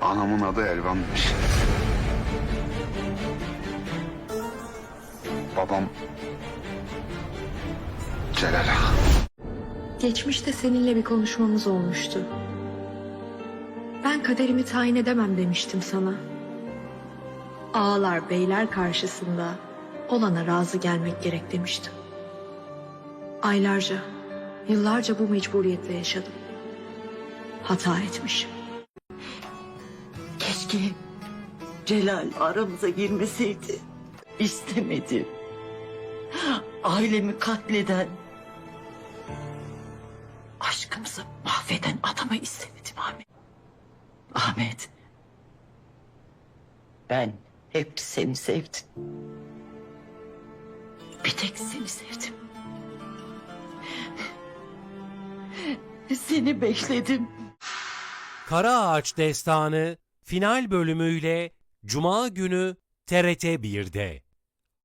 Anamın adı Elvan'mış. Babam Celal. Geçmişte seninle bir konuşmamız olmuştu. Ben kaderimi tayin edemem demiştim sana. Ağalar beyler karşısında olana razı gelmek gerek demiştim. Aylarca, yıllarca bu mecburiyetle yaşadım. Hata etmişim. Keşke Celal aramıza girmeseydi. İstemedim. Ailemi katleden, aşkımızı mahveden adamı istemedim Ahmet. Ahmet. Ben hep seni sevdim. Bir tek seni sevdim. Seni bekledim. Kara Ağaç Destanı final bölümüyle Cuma günü TRT 1'de.